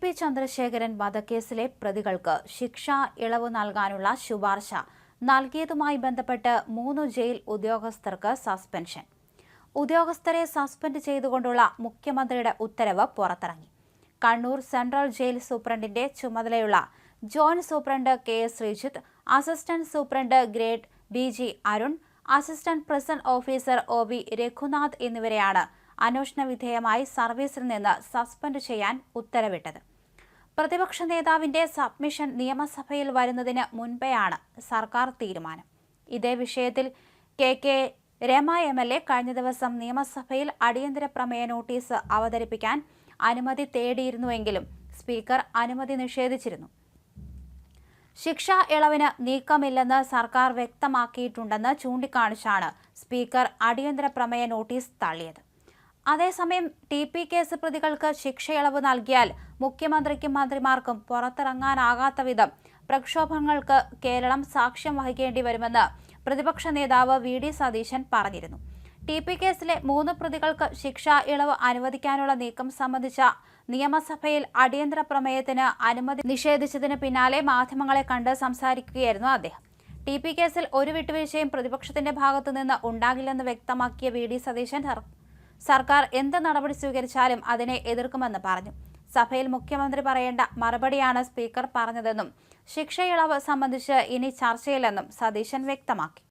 P Chandrasekharan വധക്കേസിലെ പ്രതികൾക്ക് ശിക്ഷ ഇളവ് നൽകാനുള്ള ശുപാർശ നൽകിയതുമായി ബന്ധപ്പെട്ട് മൂന്ന് ജയിൽ ഉദ്യോഗസ്ഥർക്ക് സസ്പെൻഷൻ. ഉദ്യോഗസ്ഥരെ സസ്പെൻഡ് ചെയ്തുകൊണ്ടുള്ള മുഖ്യമന്ത്രിയുടെ ഉത്തരവ് പുറത്തിറങ്ങി. കണ്ണൂർ സെൻട്രൽ ജയിൽ സൂപ്രണ്ടിന്റെ ചുമതലയുള്ള joint superintendent K S Sreejith assistant superintendent grade B G Arun assistant prison officer O V Raghunath എന്നിവരെയാണ് അന്വേഷണ വിധേയമായി സർവീസിൽ നിന്ന് സസ്പെൻഡ് ചെയ്യാൻ ഉത്തരവിട്ടത്. പ്രതിപക്ഷ നേതാവിന്റെ സബ്മിഷൻ നിയമസഭയിൽ വരുന്നതിന് മുൻപെയാണ് സർക്കാർ തീരുമാനം. ഇതേ വിഷയത്തിൽ K K Rema M L A കഴിഞ്ഞ ദിവസം നിയമസഭയിൽ അടിയന്തര പ്രമേയ നോട്ടീസ് അവതരിപ്പിക്കാൻ അനുമതി തേടിയിരുന്നുവെങ്കിലും സ്പീക്കർ അനുമതി നിഷേധിച്ചിരുന്നു. ശിക്ഷാ ഇളവിന് നീക്കമില്ലെന്ന് സർക്കാർ വ്യക്തമാക്കിയിട്ടുണ്ടെന്ന് ചൂണ്ടിക്കാണിച്ചാണ് സ്പീക്കർ അടിയന്തര പ്രമേയ നോട്ടീസ് തള്ളിയത്. അതേസമയം ടി പി കേസ് പ്രതികൾക്ക് ശിക്ഷയിളവ് നൽകിയാൽ മുഖ്യമന്ത്രിക്കും മന്ത്രിമാർക്കും പുറത്തിറങ്ങാനാകാത്ത വിധം പ്രക്ഷോഭങ്ങൾക്ക് കേരളം സാക്ഷ്യം വഹിക്കേണ്ടി വരുമെന്ന് പ്രതിപക്ഷ നേതാവ് വി ഡി സതീശൻ പറഞ്ഞിരുന്നു. ടി പി കേസിലെ മൂന്ന് പ്രതികൾക്ക് ശിക്ഷാ ഇളവ് അനുവദിക്കാനുള്ള നീക്കം സംബന്ധിച്ച നിയമസഭയിൽ അടിയന്തര പ്രമേയത്തിന് അനുമതി നിഷേധിച്ചതിന് പിന്നാലെ മാധ്യമങ്ങളെ കണ്ട് സംസാരിക്കുകയായിരുന്നു അദ്ദേഹം. ടി പി കേസിൽ ഒരു വിട്ടുവീഴ്ചയും പ്രതിപക്ഷത്തിന്റെ ഭാഗത്തുനിന്ന് ഉണ്ടാകില്ലെന്ന് വ്യക്തമാക്കിയ വി ഡി സതീശൻ സർക്കാർ എന്ത് നടപടി സ്വീകരിച്ചാലും അതിനെ എതിർക്കുമെന്ന് പറഞ്ഞു. സഭയിൽ മുഖ്യമന്ത്രി പറയേണ്ട മറുപടിയാണ് സ്പീക്കർ പറഞ്ഞതെന്നും ശിക്ഷയിളവ് സംബന്ധിച്ച് ഇനി ചർച്ചയില്ലെന്നും സതീശൻ വ്യക്തമാക്കി.